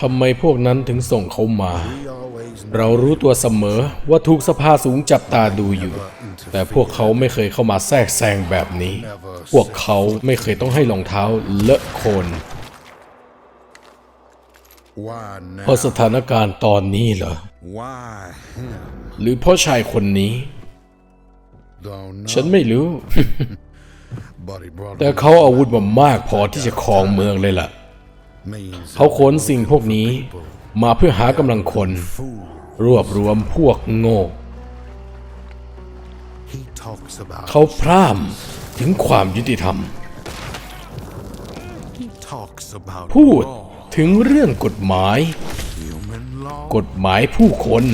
ทำไมพวกนั้นถึงส่งเขามา We always เรารู้ตัวเสมอว่าถูกสภาสูงจับตาดูอยู่ แต่พวกเขาไม่เคยเข้ามาแทรกแซงแบบนี้ พวกเขาไม่เคยต้องให้รองเท้าเลอะโคลน Why เพราะ now? สถานการณ์ตอนนี้เหรอ Why him? หรือเพราะชายคนนี้ Don't know. ฉันไม่รู้ but he brought แต่เขาอาวุธมามากพอที่จะครองเมืองเลยล่ะ เขาขนสิ่งพวกนี้มาเพื่อหากำลังคน รวบรวมพวกโง่ เขาพร่ำถึงความยุติธรรม พูดถึงเรื่องกฎหมาย กฎหมายผู้คน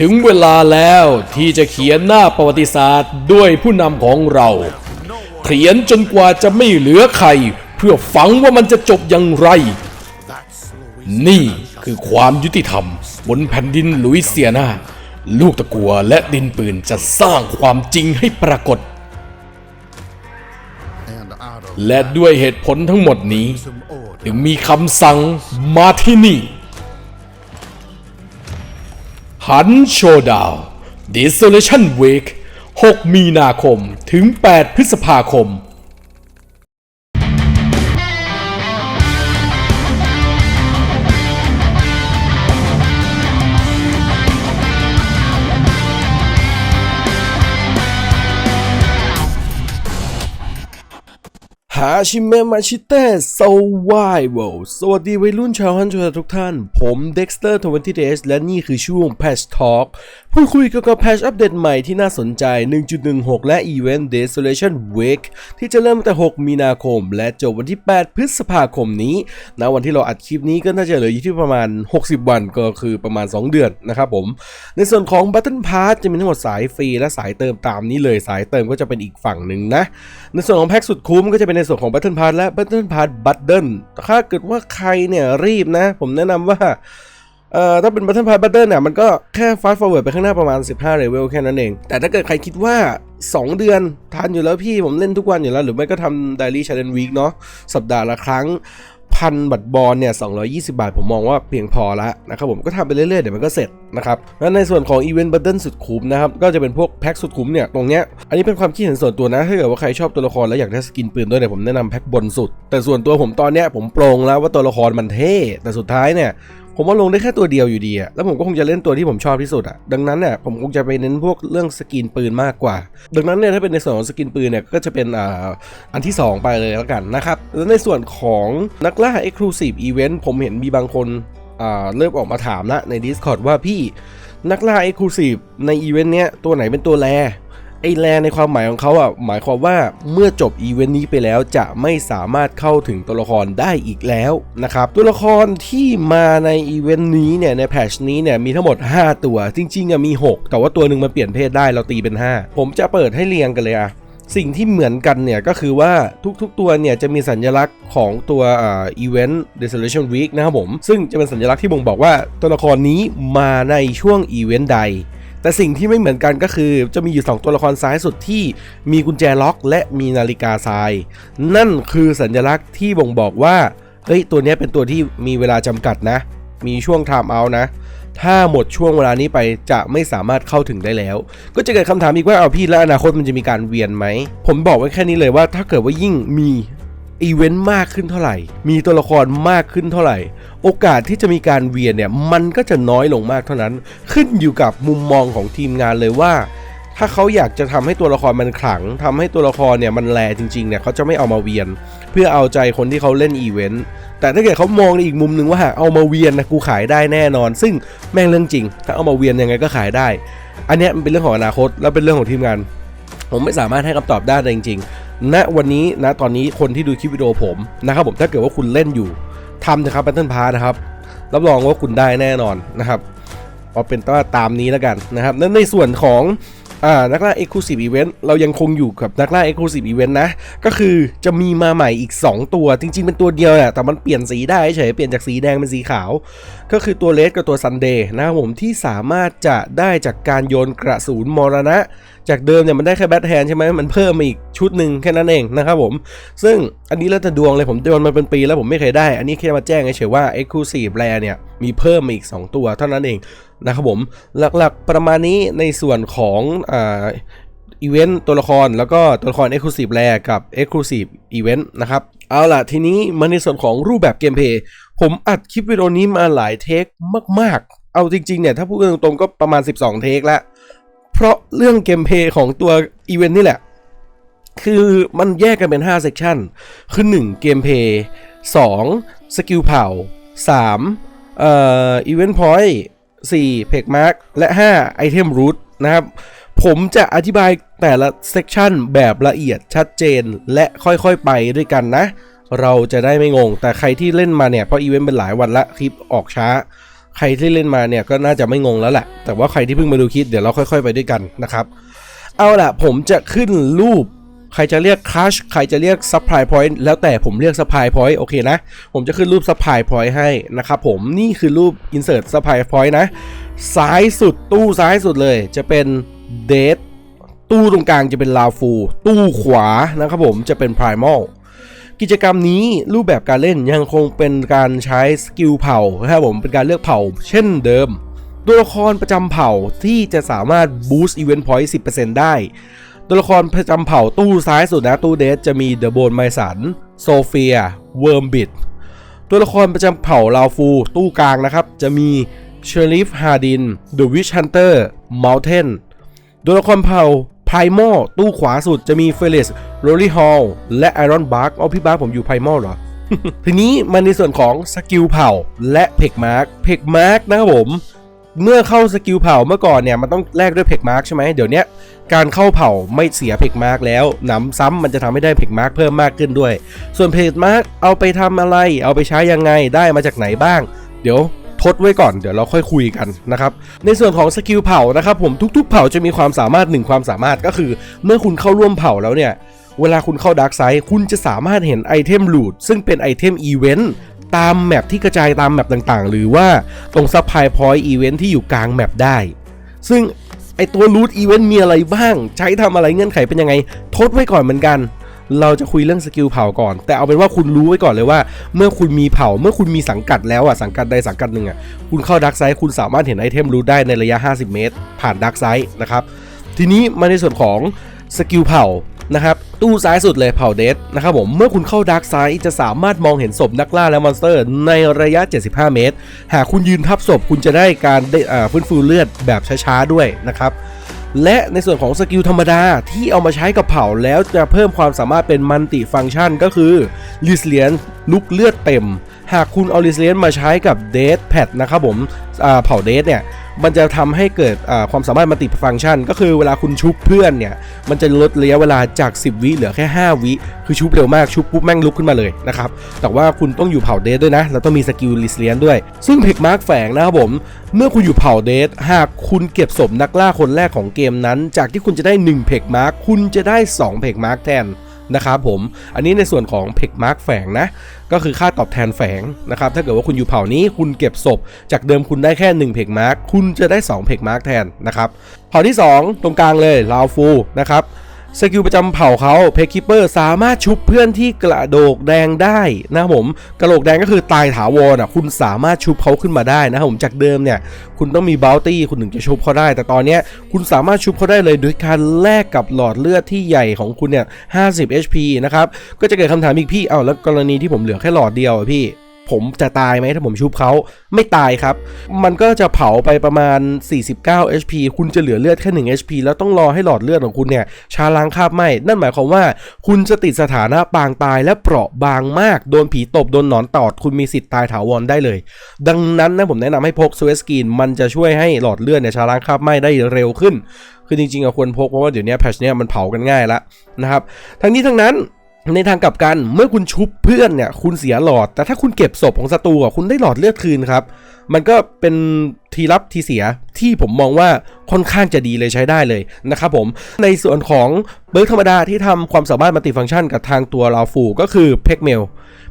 ถึงเวลาแล้วที่จะเขียนหน้าประวัติศาสตร์ด้วยผู้นำของเรา เขียนจนกว่าจะไม่เหลือใคร เพื่อฝังว่ามันจะจบอย่างไร นี่คือความยุติธรรม บนแผ่นดินลุยเซียนา ลูกตะกัวและดินปืนจะสร้างความจริงให้ปรากฏ และด้วยเหตุผลทั้งหมดนี้ ถึงมีคำสั่งมาที่นี่ หันโชดาว Desolation Week 6 มีนาคมถึง 8 พฤษภาคมาชิเมะมาชิเต้สวายเวลสวัสดีวัยรุ่นชาวฮันชทุกท่าน ผมเด็กสเตอร์ทเวนตี้เดและนี่คือช่วง Patch Talk พูดคุยเกี่ยวกับแพชอัปเดตใหม่ที่น่าสนใจ 1.16 และ Event Desolation Week ที่จะเริ่มตั้งแต่ 6 มีนาคม และจบวันที่ 8 พฤษภาคมนี้ณวันที่เราอัดคลิปนี้ก็น่าจะเหลืออยู่ที่ประมาณ 60 วันก็คือประมาณ 2 เดือนนะครับผม ในส่วนของ Button Pass จะมีทั้งหมดสายฟรีและสายเติมตามนี้เลยสายเติมก็จะเป็นอีกฝั่งหนึ่งนะ ในส่วนของแพ็กสุดคุ้มก็จะเป็นในส่วนของ Battle Pass และ Battle Pass Bundle ถ้าเกิดว่าใครเนี่ยรีบนะ ผมแนะนำว่าเอ่อถ้าเป็น Battle Pass Bundle เนี่ยมันก็แค่ fast forward ไปข้างหน้าประมาณ 15เลเวลแค่นั้นเอง แต่ถ้าเกิดใครคิดว่า 2 เดือนทานอยู่แล้วพี่ผมเล่นทุกวันอยู่แล้ว หรือไม่ก็ทำ Daily Challenge Week เนาะสัปดาห์ละครั้ง พันบัตรบอลเนี่ย220 บาท ผมมองว่าเพียงพอแล้วนะครับผมก็ทำไปเรื่อยๆ เดี๋ยวมันก็เสร็จนะครับแล้วในส่วนของอีเวนต์บัตเทิลสุดคุ้มนะครับ ก็จะเป็นพวกแพ็คสุดคุ้มเนี่ย ตรงเนี้ย อันนี้เป็นความคิดเห็นส่วนตัวนะ ถ้าเกิดว่าใครชอบตัวละครแล้วอยากได้สกินปืนด้วยเนี่ยผมแนะนำแพ็คบนสุด แต่ส่วนตัวผมตอนเนี้ยผมโปรงแล้วว่าตัวละครมันเท่ แต่สุดท้ายเนี่ย ผมว่าลงได้แค่ตัวเดียวอยู่ดีอะแล้วผมก็คงจะเล่นตัวที่ผมชอบที่สุดอะดังนั้นเนี่ยผมคงจะไปเน้นพวกเรื่องสกินปืนมากกว่า ดังนั้นเนี่ยถ้าเป็นในส่วนของสกินปืนเนี่ยก็จะเป็นอ่าอันที่ 2 ไปเลยแล้วกันนะครับ แล้วในส่วนของนักล่า Exclusive Event ผมเห็นมีบางคนอ่าเริ่มออกมาถามละใน Discord ว่าพี่นักล่า Exclusive ในอีเวนต์เนี้ยตัวไหนเป็นตัวแร ไอแลนในความหมายของเขาอะหมายความว่าเมื่อจบอีเวนต์นี้ไปแล้วจะไม่สามารถเข้าถึงตัวละครได้อีกแล้วนะครับตัวละครที่มาในอีเวนต์นี้เนี่ยในแพชนี้เนี่ยมีทั้งหมด 5 ตัว จริงๆอะมี 6 แต่ว่าตัวหนึ่งมันเปลี่ยนเพศได้เราตีเป็น 5 ผมจะเปิดให้เรียงกันเลยอะสิ่งที่เหมือนกันเนี่ยก็คือว่าทุกๆตัวเนี่ยจะมีสัญลักษณ์ของตัวอ่า Event Desolation Week นะครับผม ซึ่งจะเป็นสัญลักษณ์ที่บ่งบอกว่าตัวละครนี้มาในช่วงอีเวนต์ใด แต่สิ่งที่ไม่เหมือนกันก็คือจะมีอยู่ 2 ตัวละครซ้ายสุดที่มีกุญแจล็อก และมีนาฬิกาทราย นั่นคือสัญลักษณ์ที่บ่งบอกว่าเฮ้ยตัวนี้เป็นตัวที่มีเวลาจำกัดนะ มีช่วง time out นะ ถ้าหมดช่วงเวลานี้ไปจะไม่สามารถเข้าถึงได้แล้ว ก็จะเกิดคำถามอีกว่าเอาพี่แล้วอนาคตมันจะมีการเวียนไหม ผมบอกไว้แค่นี้เลยว่าถ้าเกิดว่ายิ่งมี อีเวนต์มากขึ้นเท่าไหร่ มีตัวละครมากขึ้นเท่าไหร่ โอกาสที่จะมีการเวียนเนี่ยมันก็จะน้อยลงมากเท่านั้น ขึ้นอยู่กับมุมมองของทีมงานเลยว่า ถ้าเขาอยากจะทำให้ตัวละครมันขลังทำให้ตัวละครเนี่ยมันแลจริงๆเนี่ยเขาจะไม่เอามาเวียน เพื่อเอาใจคนที่เขาเล่นอีเวนต์แต่ถ้าเกิดเขามองในอีกมุมหนึ่งว่าเอามาเวียนนะกูขายได้แน่นอน ซึ่งแม่งเรื่องจริง ถ้าเอามาเวียนยังไงก็ขายได้ อันเนี้ยมันเป็นเรื่องของอนาคต และเป็นเรื่องของทีมงาน ผมไม่สามารถให้คำตอบได้จริง ๆ ณวันนี้นะตอนนี้คนที่ดูคลิปวิดีโอผมนะครับผมถ้าเกิดว่าคุณเล่นอยู่ทำนะครับ Battle Pass นะครับรับรองว่าคุณได้แน่นอนนะครับเอาเป็นว่าตามนี้แล้วกันนะครับและในส่วนของอ่านักล่า Exclusive Event เรายังคงอยู่กับนักล่า Exclusive Event นะ ก็คือจะมีมาใหม่อีก 2 ตัวจริง ๆ เป็นตัวเดียวแหละแต่มันเปลี่ยนสีได้เฉยเปลี่ยนจากสีแดงเป็นสีขาว ก็คือตัวเลสกับตัวซันเดย์นะครับผมที่สามารถจะได้จากการโยนกระสุนมรณะ จากเดิมเนี่ยมันได้แค่แบทแฮนใช่ไหมมันเพิ่มมาอีกชุดหนึ่งแค่นั้นเองนะครับผม ซึ่งอันนี้แล้วแต่ดวงเลยผมโยนมาเป็นปีแล้วผมไม่เคยได้ อันนี้แค่มาแจ้งเฉยๆว่า Exclusive Rare เนี่ยมีเพิ่มมาอีก 2 ตัวเท่านั้นเองนะครับผมหลักๆประมาณนี้ในส่วนของอ่าอีเวนต์ตัวละครแล้วก็ตัวละคร Exclusive Rare กับ Exclusive Event นะครับ เอาล่ะ ทีนี้มาในส่วนของรูปแบบเกมเพลย์ผมอัดคลิปวิดีโอนี้มาหลายเทคมาก ๆ เอาจริง ๆ เนี่ย ถ้าพูดตรงๆก็ประมาณ 12 เทคแล้ว ราะเรื่องเกมเพย์ของตัวอีเวนต์นี่แหละ คือมันแยกกันเป็น 5 เซกชันคือ 1 เกมเพย์2สกิลเผ่า3เอ่ออีเวนต์พอยต์4เพกมาร์กและ 5 ไอเทมรูทนะครับ ผมจะอธิบายแต่ละเซกชันแบบละเอียดชัดเจนและค่อยๆไปด้วยกันนะ เราจะได้ไม่งง แต่ใครที่เล่นมาเนี่ย เพราะอีเวนต์เป็นหลายวันละคลิปออกช้า ใครที่เล่นมาเนี่ยก็น่าจะไม่งงแล้วแหละ แต่ว่าใครที่เพิ่งมาดูคลิปเดี๋ยวเราค่อย ๆ ไปด้วยกันนะครับ เอาล่ะผมจะขึ้นรูป ใครจะเรียก crush ใครจะเรียก supply point แล้วแต่ผมเรียก supply point โอเคนะ ผมจะขึ้นรูป supply point ให้นะครับผมนี่คือรูป insert supply point นะ ซ้ายสุดตู้ซ้ายสุดเลย จะเป็น date ตู้ตรงกลางจะเป็น l a f u ตู้ขวานะครับผมจะเป็น primal กิจกรรมนี้รูปแบบการเล่นยังคงเป็นการใช้สกิลเผ่านะครับผมเป็นการเลือกเผ่าเช่นเดิมตัวละครประจำเผ่าที่จะสามารถ boost event point 10%ได้ ตัวละครประจำเผ่าตู้ซ้ายสุดนะตู้เดสจะมีเดอะโบนไมสันโซเฟียเวิร์มบิดตัวละครประจำเผ่าลาฟูตู้กลางนะครับ จะมีเชอริฟฮาดินเดอะวิชฮันเตอร์เมลเทนตัวละครเผ่า ไพโมตู้ขวาสุดจะมีเฟลิสโรลลี่ฮอลและไอรอนบาร์กอ๋อพี่บาร์กผมอยู่ไพโมเหรอ ทีนี้มาในส่วนของสกิลเผ่าและเพกมาร์กเพกมาร์กนะครับผม เมื่อเข้าสกิลเผ่าเมื่อก่อนเนี่ยมันต้องแลกด้วยเพกมาร์กใช่ไหมเดี๋ยวนี้การเข้าเผ่าไม่เสียเพกมาร์กแล้วหนำซ้ำมันจะทำให้ได้เพกมาร์กเพิ่มมากขึ้นด้วย ส่วนเพกมาร์กเอาไปทำอะไร เอาไปใช้ยังไงได้มาจากไหนบ้าง เดี๋ยว ทดไว้ก่อนเดี๋ยวเราค่อยคุยกันนะครับในส่วนของสกิลเผ่านะครับผมทุก ๆ เผ่าจะมีความสามารถหนึ่งความสามารถก็คือ เมื่อคุณเข้าร่วมเผ่าแล้วเนี่ยเวลาคุณเข้าดาร์กไซด์คุณจะสามารถเห็นไอเทมลูดซึ่งเป็นไอเทมอีเวนต์ตามแมปที่กระจายตามแมปต่างๆ หรือว่าตรงซับพลายพอยต์อีเวนต์ที่อยู่กลางแมปได้ ซึ่งไอตัวรูทอีเวนต์มีอะไรบ้าง ใช้ทำอะไรเงื่อนไขเป็นยังไง ทดไว้ก่อนเหมือนกัน เราจะคุยเรื่องสกิลเผ่าก่อน แต่เอาเป็นว่าคุณรู้ไว้ก่อนเลยว่า เมื่อคุณมีเผ่าเมื่อคุณมีสังกัดแล้วอะสังกัดใดสังกัดหนึ่งอะคุณเข้าดักไซด์คุณสามารถเห็นไอเทมรูทได้ในระยะ 50 เมตร ผ่านดักไซด์นะครับทีนี้มาในส่วนของสกิลเผ่านะครับตู้ซ้ายสุดเลยเผ่าเดสนะครับผมเมื่อคุณเข้าดาร์กไซด์จะสามารถมองเห็นศพนักล่าและมอนสเตอร์ ในระยะ 75 เมตร หากคุณยืนทับศพคุณจะได้การได้อ่าฟื้นฟูเลือดแบบช้าๆด้วยนะครับ และในส่วนของสกิลธรรมดาที่เอามาใช้กับเผ่าแล้วจะเพิ่มความสามารถเป็นมัลติฟังก์ชันก็คือลิสเลียนลุกเลือดเต็ม หากคุณเอาลิสเลียนมาใช้กับเดสแพดนะครับผมเผ่าเดสเนี่ย มันจะทำให้เกิดความสามารถมัลติฟังชัน ก็คือเวลาคุณชุบเพื่อนเนี่ย มันจะลดระยะเวลาจาก 10 วิเหลือแค่ 5 วิ คือชุบเร็วมากชุบปุ๊บแม่งลุกขึ้นมาเลยนะครับ แต่ว่าคุณต้องอยู่เผ่าเดสด้วยนะ แล้วต้องมีสกิลลิสเลียนด้วย ซึ่งเพกมาร์กแฝงนะครับผม เมื่อคุณอยู่เผ่าเดสหากคุณเก็บศพนักล่าคนแรกของเกมนั้น จากที่คุณจะได้ 1 เพกมาร์กคุณจะได้ 2 เพกมาร์กแทน นะครับผม อันนี้ในส่วนของเพกมาร์กแฝงนะ ก็คือค่าตอบแทนแฝงนะครับ ถ้าเกิดว่าคุณอยู่เผ่านี้คุณเก็บศพ จากเดิมคุณได้แค่1เพกมาร์กคุณจะได้2เพกมาร์กแทนนะครับ เผ่าที่ 2 ตรงกลางเลยลาวฟูนะครับ สกิลประจำเผ่าเขาเพคคิปเปอร์สามารถชุบเพื่อนที่กระโดกแดงได้นะผมกระโหลกแดงก็คือตายถาวรอะคุณสามารถชุบเขาขึ้นมาได้นะผมจากเดิมเนี่ยคุณต้องมีบ o ลตี้คุณถึงจะชุบเขาได้ แต่ตอนนี้คุณสามารถชุบเขาได้เลยโดยการแลกกับหลอดเลือดที่ใหญ่ของคุณเนี่ย50 HP นะครับก็จะเกิดคำถามอีกพี่เอาแล้วกรณีที่ผมเหลือแค่หลอดเดียวอะพี่ ผมจะตายไหมถ้าผมชุบเขาไม่ตายครับ มันก็จะเผาไปประมาณ 49 HP คุณจะเหลือเลือดแค่ 1 HP แล้วต้องรอให้หลอดเลือดของคุณเนี่ยชาล้างคาบไหมนั่นหมายความว่าคุณจะติดสถานะปางตายและเปราะบางมาก โดนผีตบ โดนหนอนตอด คุณมีสิทธิ์ตายถาวรได้เลย ดังนั้นนะผมแนะนำให้พกสวสกีนมันจะช่วยให้หลอดเลือดเนี่ยชาล้างคาบไหมได้เร็วขึ้น คือจริงๆอะควรพกเพราะว่าเดี๋ยวนี้แพชเนี่ยมันเผากันง่ายล้วนะครับ ทั้งนี้ทั้งนั้น ในทางกลับกันเมื่อคุณชุบเพื่อนเนี่ยคุณเสียหลอด แต่ถ้าคุณเก็บศพของศัตรูอะคุณได้หลอดเลือดคืนครับ มันก็เป็นทีรับทีเสียที่ผมมองว่าค่อนข้างจะดีเลยใช้ได้เลยนะครับผมในส่วนของเบิร์กธรรมดาที่ทำความสามารถมัลติฟังก์ชันกับทางตัวลาฟูก็คือเพกเมล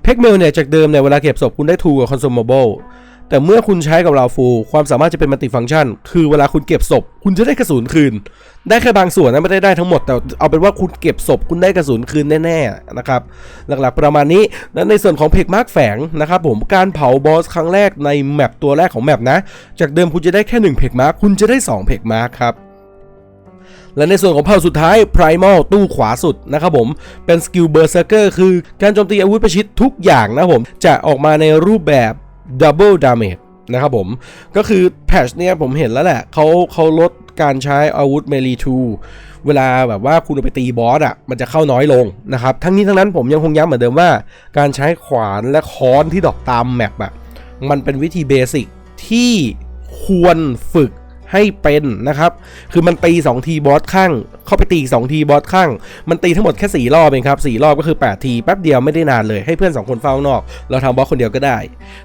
เพกเมลเนี่ยจากเดิมเนี่ยเวลาเก็บศพคุณได้ทูกับคอน sumable แต่เมื่อคุณใช้กับลาฟูความสามารถจะเป็นมัลติฟังก์ชัน คือเวลาคุณเก็บศพ คุณจะได้กระสุนคืน ได้แค่บางส่วนนะไม่ได้ได้ทั้งหมด แต่เอาเป็นว่าคุณเก็บศพคุณได้กระสุนคืนแน่ๆนะครับ หลักๆประมาณนี้และในส่วนของเพกมาร์กแฝงนะครับผมการเผาบอสครั้งแรกในแมปตัวแรกของแมปนะ จากเดิมคุณจะได้แค่1เพกมาร์กคุณจะได้2เพกมาร์กครับและในส่วนของเผ่าสุดท้าย Primal ตู้ขวาสุดนะครับผม เป็นสกิล Berserker คือการโจมตีอาวุธประชิดทุกอย่างนะผม จะออกมาในรูปแบบ ดับเบิลดาเมจนะครับผม ก็คือแพชเนี่ยผมเห็นแล้วแหละเขาเขาลดการใช้อาวุธเมลีทูเวลาแบบว่าคุณเอาไปตีบอสอะมันจะเข้าน้อยลงนะครับ ทั้งนี้ทั้งนั้นผมยังคงย้ำเหมือนเดิมว่า การใช้ขวานและค้อนที่ดอกตามแมปอะมันเป็นวิธีเบสิกที่ควรฝึก ให้เป็นนะครับ คือมันตี 2 ทีบอสข้าง เข้าไปตีอีก2ทีบอสข้าง มันตีทั้งหมดแค่ 4 รอบเองครับ4รอบก็คือ 8 ทีแป๊บเดียวไม่ได้นานเลยให้เพื่อน 2 คนเฝ้านอก เราทำบอสคนเดียวก็ได้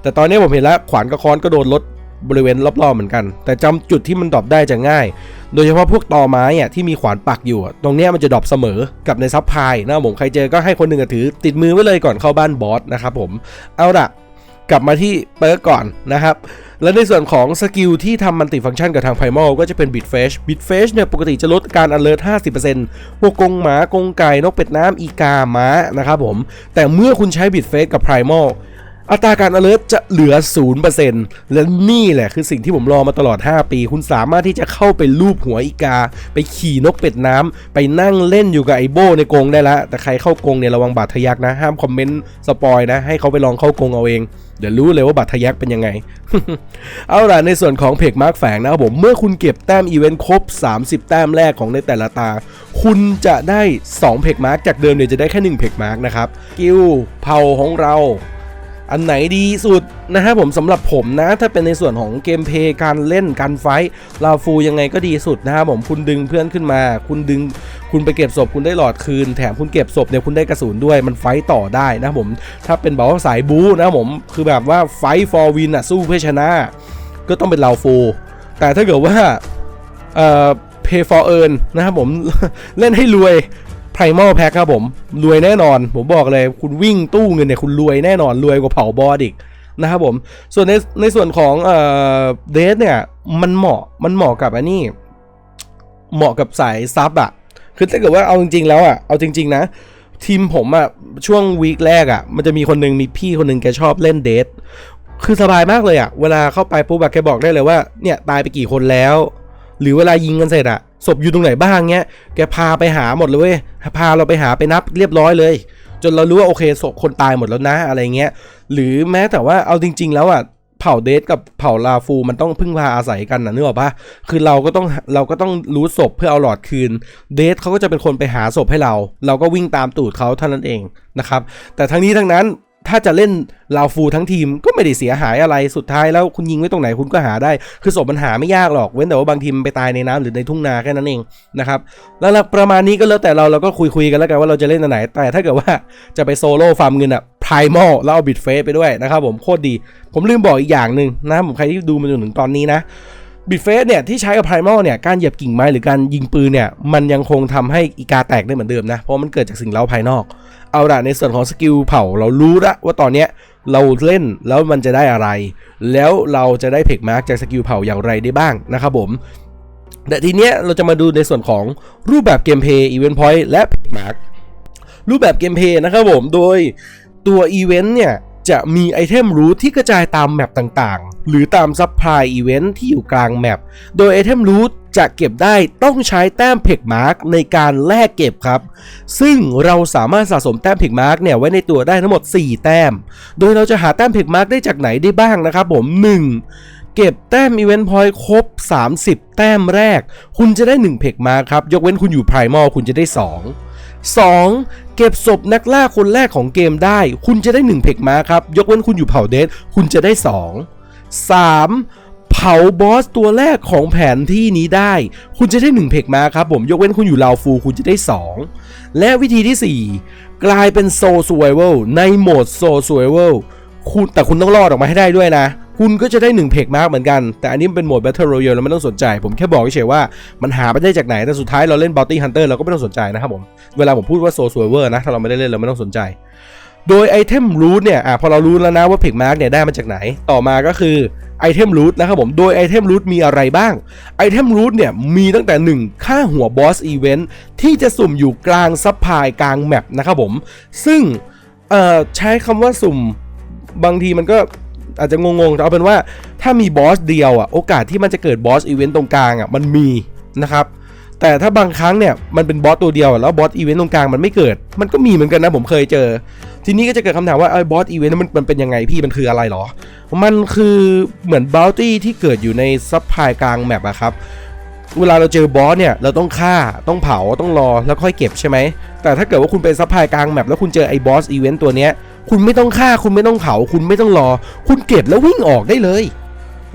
แต่ตอนนี้ผมเห็นแล้วขวานกับค้อนก็โดนลดบริเวณรอบๆเหมือนกัน แต่จำจุดที่มันดรอปได้จะง่าย โดยเฉพาะพวกตอไม้อะที่มีขวานปักอยู่ ตรงเนี้ยมันจะดรอปเสมอกับในซับพายนะผมใครเจอก็ให้คนหนึ่งถือ ติดมือไว้เลยก่อนเข้าบ้านบอสนะครับผมเอาละ กลับมาที่เปิร์กก่อนนะครับ และในส่วนของสกิลที่ทำมันติฟังก์ชันกับทางไพมอลก็จะเป็นบิดเฟชบิดเฟชเนี่ยปกติจะลดการอันเลิร์ท50%พวกกงหมากงไก่นกเป็ดน้ำอีกาม้านะครับผม แต่เมื่อคุณใช้บิดเฟชกับไพมอล อัตราการ alert จะเหลือ 0%และนี่แหละคือสิ่งที่ผมรอมาตลอด 5 ปี คุณสามารถที่จะเข้าไปลูบหัวอีกา ไปขี่นกเป็ดน้ำ ไปนั่งเล่นอยู่กับไอโบในกรงได้ละ แต่ใครเข้ากรงเนี่ยระวังบาดทะยักนะ ห้ามคอมเมนต์สปอยนะ ให้เขาไปลองเข้ากรงเอาเอง เดี๋ยวรู้เลยว่าบาดทะยักเป็นยังไง เอาล่ะในส่วนของเพกมาร์กแฝงนะครับผม เมื่อคุณเก็บแต้มอีเวนต์ครบ 30 แต้มแรกของในแต่ละตา คุณจะได้ 2 เพกมาร์กจากเดิมเนี่ยจะได้แค่ 1 เพกมาร์กนะครับ กิลเผาของเรา อันไหนดีสุดนะครับผมสำหรับผมนะ ถ้าเป็นในส่วนของเกมเพลย์การเล่นการไฟท์ลาฟูยังไงก็ดีสุดนะครับผมคุณดึงเพื่อนขึ้นมา คุณดึงคุณไปเก็บศพคุณได้หลอดคืน แถมคุณเก็บศพเนี่ยคุณได้กระสุนด้วยมันไฟท์ต่อได้นะผม ถ้าเป็นแบบว่าสายบู๊นะผมคือแบบว่าไฟท์ฟอร์วินอะสู้เพื่อชนะ ก็ต้องเป็นลาฟู แต่ถ้าเกิดว่าเอ่อ pay for earn นะครับผมเล่นให้รวย Primal Pack ครับผม รวยแน่นอน ผมบอกเลย คุณวิ่งตู้เงินเนี่ยคุณรวยแน่นอน รวยกว่าเผาบอสอีกนะครับผม ส่วนในในส่วนของเอ่อเดทเนี่ย มันเหมาะมันเหมาะกับอันนี้ เหมาะกับสายซับอะคือถ้าเกิดว่าเอาจริงๆแล้วอะเอาจริง ๆ นะทีมผมอะช่วงวีคแรกอะมันจะมีคนหนึ่งมีพี่คนหนึ่งแกชอบเล่นเดทคือสบายมากเลยอะเวลาเข้าไปปุ๊บแบบแกบอกได้เลยว่าเนี่ยตายไปกี่คนแล้ว หรือเวลายิงกันเสร็จอะศพอยู่ตรงไหนบ้างเงี้ย แกพาไปหาหมดเลยเว้ย พาเราไปหาไปนับเรียบร้อยเลย จนเรารู้ว่าโอเคศพคนตายหมดแล้วนะอะไรเงี้ย หรือแม้แต่ว่าเอาจริง ๆ แล้วอะเผ่าเดทกับเผ่าลาฟูมันต้องพึ่งพาอาศัยกันนะนึกออกปะคือเราก็ต้องเราก็ต้องรู้ศพเพื่อเอาหลอดคืน เดทเขาก็จะเป็นคนไปหาศพให้เรา เราก็วิ่งตามตูดเขาเท่านั้นเองนะครับ แต่ทั้งนี้ทั้งนั้น ถ้าจะเล่นลาวฟูทั้งทีมก็ไม่ได้เสียหายอะไรสุดท้ายแล้วคุณยิงไว้ตรงไหนคุณก็หาได้ คือศพมันหาไม่ยากหรอกเว้นแต่ว่าบางทีมไปตายในน้ำหรือในทุ่งนาแค่นั้นเองนะครับแล้วประมาณนี้ก็แล้วแต่เราเราก็คุยคุยๆกันแล้วกันว่าเราจะเล่นอันไหน แต่ถ้าเกิดว่าจะไปโซโล่ฟาร์มเงินอะไพรมอลแล้วเอาบิดเฟสไปด้วยนะครับผมโคตรดี ผมลืมบอกอีกอย่างหนึ่งนะผมใครที่ดูมาจนถึงตอนนี้นะบิดเฟสเนี่ยที่ใช้กับไพรมอลเนี่ยการเหยียบกิ่งไม้หรือการยิงปืนเนี่ยมันยังคงทำให้อีกาแตกได้เหมือนเดิมนะเพราะมันเกิดจากสิ่งเล้าภายนอก เอาละในส่วนของสกิลเผาเรารู้ละว่าตอนเนี้ยเราเล่นแล้วมันจะได้อะไร แล้วเราจะได้เพกมาร์กจากสกิลเผาอย่างไรได้บ้างนะครับผมแต่ทีเนี้ยเราจะมาดูในส่วนของรูปแบบเกมเพย์อีเวนต์พอยต์และเพกมาร์กรูปแบบเกมเพย์นะครับผมโดยตัวอีเวนต์เนี่ยจะมีไอเทมรูทที่กระจายตามแมปต่างๆ หรือตามซับพลายอีเวนต์ที่อยู่กลางแมป โดยไอเทมรูท จะเก็บได้ต้องใช้แต้มเพกมาร์กในการแลกเก็บครับ ซึ่งเราสามารถสะสมแต้มเพกมาร์กเนี่ยไว้ในตัวได้ทั้งหมด 4 แต้ม โดยเราจะหาแต้มเพกมาร์กได้จากไหนได้บ้างนะครับผม 1. เก็บแต้มอีเวนต์พอยต์ครบ 30 แต้มแรก คุณจะได้ 1 เพกมาร์กครับ ยกเว้นคุณอยู่ไพรมอลคุณจะได้ 2 2. เก็บศพนักล่าคนแรกของเกมได้ คุณจะได้ 1 เพกมาครับ ยกเว้นคุณอยู่เผ่าเดทคุณจะได้ 2 3. เผาบอสตัวแรกของแผนที่นี้ได้ คุณจะได้1เพกมาครับผมยกเว้นคุณอยู่ลาวฟูคุณจะได้ 2 และวิธีที่ 4 กลายเป็นโซ s ู r v i v a l ในโหมดโซ s ู r v i v a l คุณแต่คุณต้องรอดออกมาให้ได้ด้วยนะ คุณก็จะได้1เพกมาร์กเหมือนกัน แต่อันนี้เป็นโหมด Battle Royale เราไม่ต้องสนใจ ผมแค่บอกเฉยๆว่ามันหาไม่ได้จากไหน แต่สุดท้ายเราเล่น Bounty Hunter เราก็ไม่ต้องสนใจนะครับผม เวลาผมพูดว่า Soul Survivor นะ ถ้าเราไม่ได้เล่นเราไม่ต้องสนใจ โดยไอเทมรูทเนี่ยอะพอเรารู้แล้วนะว่าเพกมาร์กเนี่ยได้มาจากไหน ต่อมาก็คือ ไอเทมรูทนะครับผมโดยไอเทมรูทมีอะไรบ้างไอเทมรูทเนี่ยมีตั้งแต่ 1 ค่าหัวบอสอีเวนท์ที่จะสุ่มอยู่กลางซับพลายกลางแมปนะครับผมซึ่งใช้คำว่าสุ่มบางทีมันก็อาจจะงงๆแต่เอาเป็นว่าถ้ามีบอสเดียวอะโอกาสที่มันจะเกิดบอสอีเวนต์ตรงกลางอะมันมีนะครับ แต่ถ้าบางครั้งเนี่ยมันเป็นบอสตัวเดียวแล้วบอสอีเวนต์ตรงกลางมันไม่เกิด มันก็มีเหมือนกันนะผมเคยเจอ ทีนี้ก็จะเกิดคำถามว่าไอ้บอสอีเวนต์มันมันเป็นยังไงพี่มันคืออะไรหรอ มันคือเหมือนบ o ลตี้ที่เกิดอยู่ในซับพลายกลางแมปอะครับเวลาเราเจอบอสเนี่ยเราต้องฆ่าต้องเผาต้องรอแล้วค่อยเก็บใช่ไหมแต่ถ้าเกิดว่าคุณเป็นซับพลายกลางแมปแล้วคุณเจอไอ้บอสอีเวนต์ตัวเนี้ยคุณไม่ต้องฆ่าคุณไม่ต้องเผาคุณไม่ต้องรอ คุณเก็บแล้ววิ่งออกได้เลย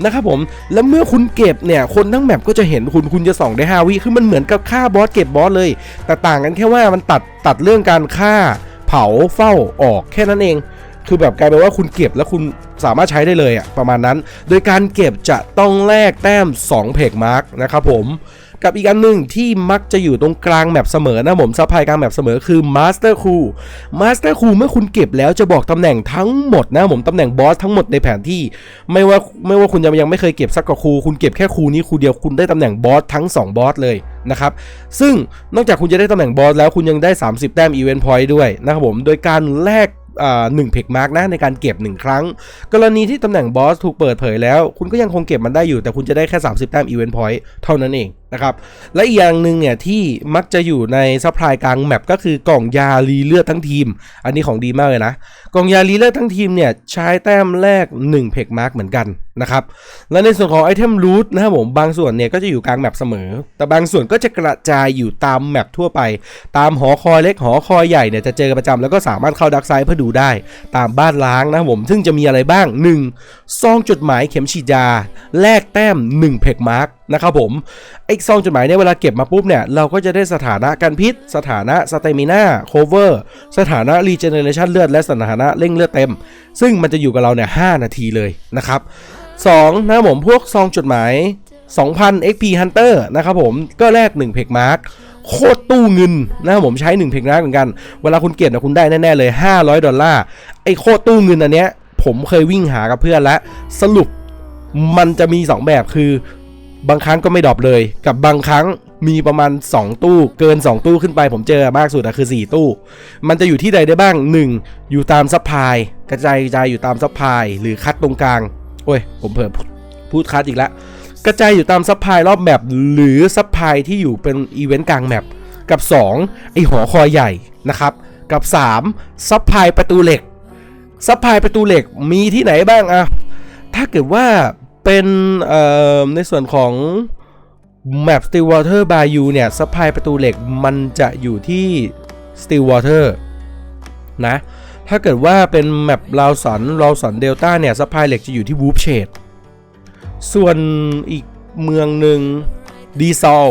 นะครับผมแล้วเมื่อคุณเก็บเนี่ยคนทั้งแมปก็จะเห็นคุณคุณจะส่องได้5วิคือมันเหมือนกับฆ่าบอสเก็บบอสเลย แต่ต่างกันแค่ว่ามันตัดตัดเรื่องการฆ่าเผาเฝ้าออกแค่นั้นเอง คือแบบกลายเป็นว่าคุณเก็บแล้วคุณสามารถใช้ได้เลยอะประมาณนั้น โดยการเก็บจะต้องแลกแต้ม 2 เพกมาร์กนะครับผม กับอีกอันหนึ่งที่มักจะอยู่ตรงกลางแมปเสมอนะผมซัพพลายกลางแมปเสมอคือ Master c r e w Master c r e w เมื่อคุณเก็บแล้วจะบอกตำแหน่งทั้งหมดนะผมตำแหน่งบอสทั้งหมดในแผนที่ ไม่ว่าไม่ว่าคุณยังยังไม่เคยเก็บสักกับครูคุณเก็บแค่ครูนี้ครูเดียวคุณได้ตำแหน่งบอสทั้ง 2 บอสเลยนะครับซึ่งนอกจากคุณจะได้ตำแหน่งบอสแล้วคุณยังได้ 30 แต้มอีเวนต์พอยต์ด้วยนะครับผมโดยการแลกหนึ่งเพกมาร์กนะในการเก็บ 1 ครั้ง กรณีที่ตำแหน่งบอสถูกเปิดเผยแล้ว คุณก็ยังคงเก็บมันได้อยู่ แต่คุณจะได้แค่ 30 แต้มอีเวนต์พอยต์เท่านั้นเอง นะครับและอีกอย่างหนึ่งเนี่ยที่มักจะอยู่ในซัพพลายกลางแมปก็คือกล่องยารีเลือดทั้งทีม อันนี้ของดีมากเลยนะ กล่องยารีเลือดทั้งทีมเนี่ยใช้แต้มแรก 1 เพกมาร์กเหมือนกันนะครับและในส่วนของไอเทมรูทนะครับผมบางส่วนเนี่ยก็จะอยู่กลางแมปเสมอ แต่บางส่วนก็จะกระจายอยู่ตามแมปทั่วไป ตามหอคอยเล็กหอคอยใหญ่เนี่ยจะเจอประจำแล้วก็สามารถเข้าดักไซด์เพื่อดูได้ ตามบ้านล้างนะครับผมซึ่งจะมีอะไรบ้าง 1. ซองจดหมายเข็มฉีดยาแลกแต้ม 1 เพกมาร์ก นะครับผมไอ้ซองจดหมายเนี่ยเวลาเก็บมาปุ๊บเนี่ยเราก็จะได้สถานะกันพิษ สถานะสเตมิน่าโคเวอร์สถานะรีเจเนเรชันเลือดและสถานะเร่งเลือดเต็ม ซึ่งมันจะอยู่กับเราเนี่ย5นาทีเลยนะครับ2นะผมพวกซองจดหมาย2,000 XP Hunter นะครับผมก็แลก1เพกมาร์กโคตรตู้เงินนะครับผมใช้1เพกมาร์กเหมือนกัน เวลาคุณเก็บนะคุณได้แน่ๆเลย 500 ดอลลาร์ไอ้โคตรตู้เงินอันเนี้ยผมเคยวิ่งหากับเพื่อนแล้วสรุปมันจะมี 2 แบบคือ บางครั้งก็ไม่ดรอปเลย กับบางครั้งมีประมาณ 2 ตู้เกิน 2 ตู้ขึ้นไปผมเจอมากสุดอะคือ 4 ตู้ มันจะอยู่ที่ใดได้บ้าง 1. อยู่ตามซัพพลายกระจายกระจายอยู่ตามซัพพลายหรือคัดตรงกลางโอ้ย ผมเพิ่มพูดคัดอีกแล้วกระจายอยู่ตามซัพพลายรอบแมปหรือซัพพลายที่อยู่เป็นอีเวนต์กลางแมปกับ 2 ไอหอคอยใหญ่นะครับ กับ 3. ซัพพลายประตูเหล็กซัพพลายประตูเหล็กมีที่ไหนบ้างอะถ้าเกิดว่า เป็นในส่วนของ Map Stillwater Bayou เนี่ยซัพพลายประตูเหล็กมันจะอยู่ที่ Stillwater นะ ถ้าเกิดว่าเป็นแมปลาวสันลาวสันเดลต้าเนี่ยซัพพลายเหล็กจะอยู่ที่ Whoop Shade ส่วนอีกเมืองหนึ่งดีซอล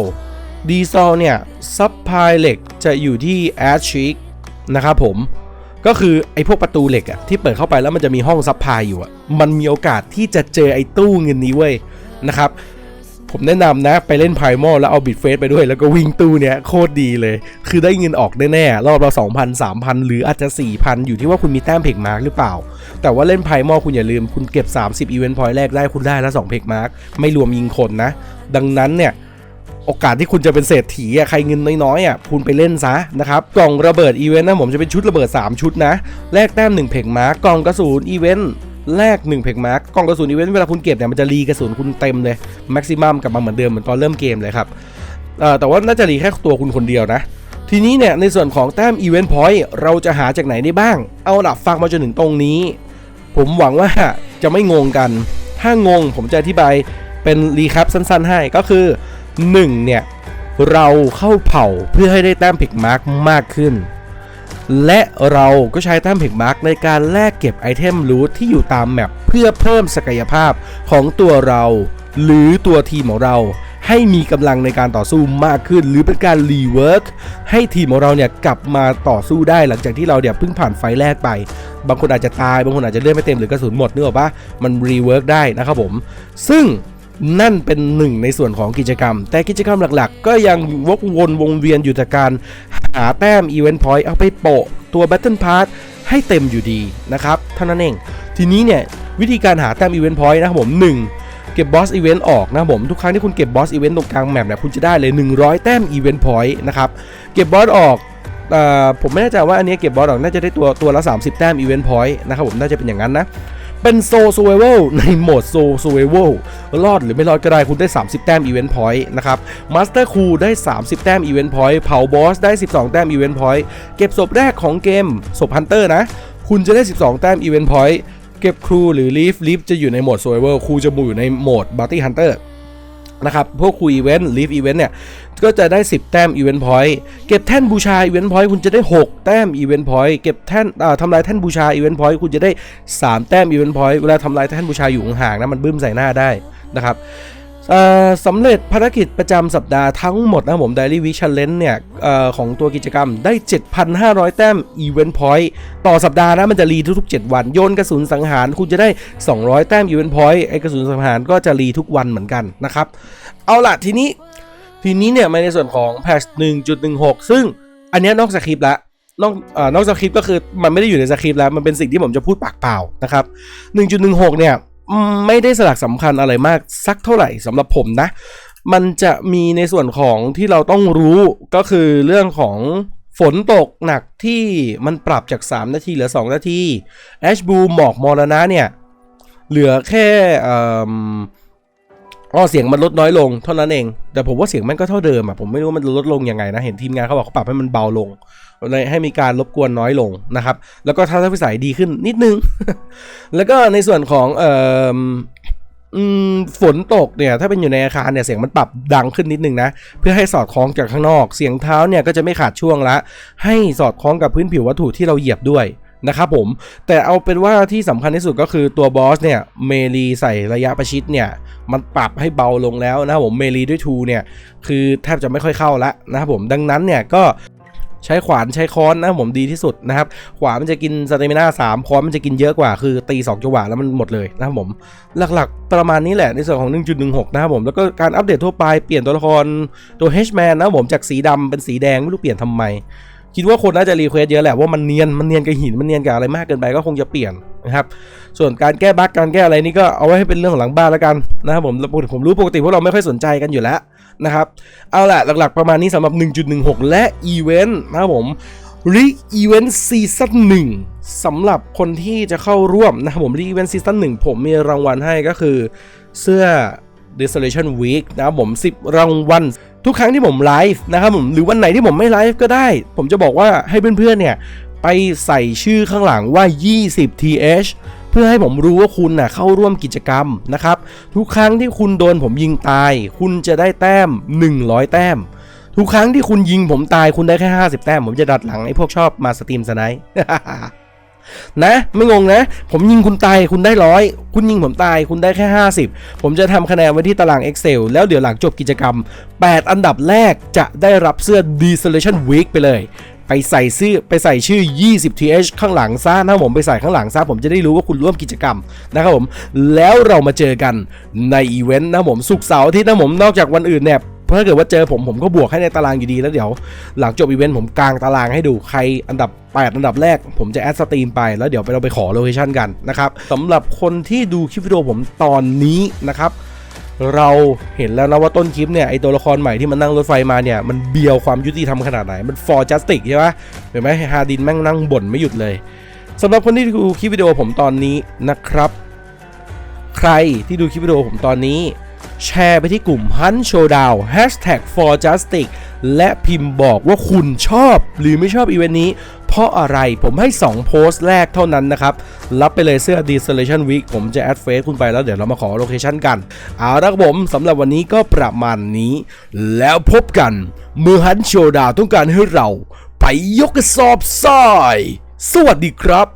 ดีซอลเนี่ยซัพพลายเหล็กจะอยู่ที่แอชชิกนะครับผม ก็คือไอ้พวกประตูเหล็กอะที่เปิดเข้าไปแล้วมันจะมีห้องซัพพายอยู่อะมันมีโอกาสที่จะเจอไอ้ตู้เงินนี้เว้ยนะครับ ผมแนะนำนะไปเล่นไพมอลแล้วเอาบิตเฟสไปด้วย แล้วก็วิ่งตู้เนี้ยโคตรดีเลย คือได้เงินออกแน่ๆรอบละ2,000 3,000 หรืออาจจะ 4,000 อยู่ที่ว่าคุณมีแต้มเพกมาร์กหรือเปล่า แต่ว่าเล่นไพมอลคุณอย่าลืมคุณเก็บ 30อีเวนต์พอยต์แรกได้คุณได้ละ2เพกมาร์กไม่รวมยิงคนนะ ดังนั้นเนี่ย โอกาสที่คุณจะเป็นเศรษฐีอะใครเงินน้อยๆอะคุณไปเล่นซะนะครับกล่องระเบิดอีเวนต์นะผมจะเป็นชุดระเบิด 3 ชุดนะแลกแต้ม1เพกมาร์กกล่องกระสุนอีเวนต์แลก1เพกมาร์กกล่องกระสุนอีเวนต์เวลาคุณเก็บเนี่ยมันจะรีกระสุนคุณเต็มเลยแม็กซิมัมกลับมาเหมือนเดิมเหมือนตอนเริ่มเกมเลยครับแต่ว่าน่าจะรีแค่ตัวคุณคนเดียวนะ ทีนี้เนี่ยในส่วนของแต้มอีเวนต์พอยต์เราจะหาจากไหนได้บ้าง เอาล่ะฟังมาจนถึงตรงนี้ ผมหวังว่าจะไม่งงกัน ถ้างงผมจะอธิบายเป็นรีแคปสั้นๆ ให้ก็คือ 1เนี่ยเราเข้าเผ่าเพื่อให้ได้แต้มพิกมาร์กมากขึ้น และเราก็ใช้แต้มพิกมาร์กในการแลกเก็บไอเทมรูทที่อยู่ตามแมปเพื่อเพิ่มศักยภาพของตัวเรา หรือตัวทีมของเราให้มีกำลังในการต่อสู้มากขึ้น หรือเป็นการรีเวิร์กให้ทีมของเราเนี่ยกลับมาต่อสู้ได้หลังจากที่เราเนี่ยเพิ่งผ่านไฟแรกไป บางคนอาจจะตายบางคนอาจจะเลือดไม่เต็มหรือกระสุนหมดนึกออกปะมันรีเวิร์กได้นะครับผม ซึ่ง นั่นเป็นหนึ่งในส่วนของกิจกรรม แต่กิจกรรมหลักๆ ก็ยังวกวนวงเวียนอยู่แต่การหาแต้ม Event Point เอาไปโปะตัว Battle Pass ให้เต็มอยู่ดีนะครับเท่านั้นเอง ทีนี้เนี่ย วิธีการหาแต้ม Event Point นะครับผม 1 เก็บบอสอีเวนต์ออกนะผมทุกครั้งที่คุณเก็บบอสอีเวนต์ตรงกลางแมปเนี่ยคุณจะได้เลย 100 แต้ม Event Point นะครับเก็บบอสออกอผมไม่แน่ใจว่าอันนี้เก็บบอสออกน่าจะได้ตัวตัวละ 30 แต้ม Event Point นะครับผมน่าจะเป็นอย่างนั้นนะ เป็นโซ s u r v i v a l ในโหมดโซ s u r v i v a l รอดหรือไม่รอดก็ได้คุณได้ 30 แต้ม Event Point นะครับ Master c o o ได้ 30 แต้ม Event Point เผาบอสได้ 12 แต้ม Event Point เก็บศพแรกของเกมศพ Hunter นะ คุณจะได้ 12 แต้ม Event Point เก็บครูหรือ Leaf Leaf จะอยู่ในโหมด Survival ครูจะมูอยู่ในโหมด Bounty Hunter นะครับพวกคุยอีเวนต์ Leaf Event เนี่ย ก็จะได้ 10 แต้ม Event Point เก็บแท่นบูชา Event Point คุณจะได้ 6 แต้ม Event Point เก็บแท่นอ่าทำลายแท่นบูชา Event Point คุณจะได้ 3 แต้ม Event Point เวลาทำลายแท่นบูชาอยู่ห่างๆนะมันบึ้มใส่หน้าได้นะครับสำเร็จภารกิจประจำสัปดาห์ทั้งหมดนะผม Daily Week Challenge เนี่ยเอ่อของตัวกิจกรรมได้ 7,500 แต้ม Event Point ต่อสัปดาห์นะมันจะรีทุกๆ 7 วัน โยนกระสุนสังหารคุณจะได้ 200 แต้ม Event Point ไอ้กระสุนสังหารก็จะรีทุกวันเหมือนกันนะครับ เอาล่ะทีนี้ ทีนี้เนี่ยมาในส่วนของแพท1.16 ซึ่งอันนี้นอกสคริปต์ละนอกเอ่อนอกสคริปต์ก็คือมันไม่ได้อยู่ในสคริปต์แล้ว มันเป็นสิ่งที่ผมจะพูดปากเปล่านะครับ 1.16 เนี่ยไม่ได้สลักสำคัญอะไรมากสักเท่าไหร่สำหรับผมนะ มันจะมีในส่วนของที่เราต้องรู้ก็คือเรื่องของฝนตกหนักที่มันปรับจาก 3 นาทีเหลือ 2 นาทีแอชบูหมอกมรณะเนี่ย เหลือแค่ อ๋อเสียงมันลดน้อยลงเท่านั้นเอง แต่ผมว่าเสียงมันก็เท่าเดิมอะผมไม่รู้ว่ามันลดลงยังไงนะ เห็นทีมงานเขาบอกเขาปรับให้มันเบาลงให้มีการรบกวนน้อยลงนะครับ แล้วก็ทัศนวิสัยดีขึ้นนิดนึง แล้วก็ในส่วนของเอ่อฝนตกเนี่ยถ้าเป็นอยู่ในอาคารเนี่ยเสียงมันปรับดังขึ้นนิดนึงนะ เพื่อให้สอดคล้องจากข้างนอก เสียงเท้าเนี่ยก็จะไม่ขาดช่วงละ ให้สอดคล้องกับพื้นผิววัตถุที่เราเหยียบด้วย นะครับผม แต่เอาเป็นว่าที่สำคัญที่สุดก็คือตัวบอสเนี่ยเมลีใส่ระยะประชิดเนี่ย มันปรับให้เบาลงแล้วนะครับผมเมลีด้วยทูเนี่ย คือแทบจะไม่ค่อยเข้าละนะครับผมดังนั้นเนี่ยก็ใช้ขวานใช้ค้อนนะผมดีที่สุดนะครับ ขวานมันจะกินสเตมิน่าสามค้อนมันจะกินเยอะกว่าคือตี2จังหวะแล้วมันหมดเลยนะครับผม หลักๆประมาณนี้แหละในส่วนของ 1.16 นะครับผมแล้วก็การอัปเดตทั่วไปเปลี่ยนตัวละครตัว H-Man นะผมจากสีดำเป็นสีแดงไม่รู้เปลี่ยนทำไม คิดว่าคนน่าจะรีเควสเยอะแหละว่ามันเนียนมันเนียนกับหินมันเนียนกับอะไรมากเกินไปก็คงจะเปลี่ยนนะครับ ส่วนการแก้บั๊กการแก้อะไรนี่ก็เอาไว้ให้เป็นเรื่องของหลังบ้านแล้วกันนะครับผมผมรู้ปกติพวกเราไม่ค่อยสนใจกันอยู่แล้วนะครับ เอาล่ะหลักๆประมาณนี้สำหรับ 1.16 และอีเวนต์นะครับผมรีอีเวนต์ซีซั่นหนึ่งสำหรับคนที่จะเข้าร่วมนะครับผมรีอีเวนต์ซีซั่นหนึ่งผมมีรางวัลให้ก็คือเสื้อ Desolation Week นะครับผม 10 รางวัล ทุกครั้งที่ผมไลฟ์นะครับผมหรือวันไหนที่ผมไม่ไลฟ์ก็ได้ ผมจะบอกว่าให้เพื่อนๆเนี่ยไปใส่ชื่อข้างหลังว่า 20 th เพื่อให้ผมรู้ว่าคุณน่ะเข้าร่วมกิจกรรมนะครับ ทุกครั้งที่คุณโดนผมยิงตาย คุณจะได้แต้ม 100 แต้ม ทุกครั้งที่คุณยิงผมตายคุณได้แค่ 50 แต้ม ผมจะดัดหลังไอ้พวกชอบมาสตรีมสไนป์ นะ ไม่งงนะ ผมยิงคุณตายคุณได้ร้อยคุณยิงผมตายคุณได้แค่ 50 ผมจะทำคะแนนไว้ที่ตาราง Excel แล้วเดี๋ยวหลังจบกิจกรรม 8 อันดับแรกจะได้รับเสื้อ Desolation Week ไปเลยไปใส่ชื่อไปใส่ชื่อ 20 th ข้างหลังซะนะผมไปใส่ข้างหลังซะผมจะได้รู้ว่าคุณร่วมกิจกรรมนะครับผม แล้วเรามาเจอกันในอีเวนต์นะผมสุกเสาร์ที่นะผมนอกจากวันอื่นเนี่ย ถ้าเกิดว่าเจอผมผมก็บวกให้ในตารางอยู่ดีแล้วเดี๋ยว หลังจบอีเวนต์ผมกางตารางให้ดูใครอันดับ8อันดับแรกผมจะแอดสตรีมไปแล้วเดี๋ยวไปเราไปขอโลเคชั่นกันนะครับสำหรับคนที่ดูคลิปวิดีโอผมตอนนี้นะครับเราเห็นแล้วนะว่าต้นคลิปเนี่ยไอตัวละครใหม่ที่มันนั่งรถไฟมาเนี่ยมันเบียวความยุติธรรมขนาดไหน มัน for justice ใช่ไหมเห็นไหมฮาดินแม่งนั่งบ่นไม่หยุดเลยสำหรับคนที่ดูคลิปวิดีโอผมตอนนี้นะครับ ใครที่ดูคลิปวิดีโอผมตอนนี้ แชร์ไปที่กลุ่ม Hunt Showdown Hashtag for Justice และพิมพ์บอกว่าคุณชอบหรือไม่ชอบอีเวนต์นี้ เพราะอะไรผมให้ 2 โพสต์แรกเท่านั้นนะครับ รับไปเลยเสื้อ Desolation Week ผมจะแอดเฟซคุณไปแล้วเดี๋ยวเรามาขอโลเคชันกัน เอาละครับผมสำหรับวันนี้ก็ประมาณนี้ แล้วพบกัน เมื่อ Hunt Showdown ต้องการให้เรา ไปยกกระสอบทราย สวัสดีครับ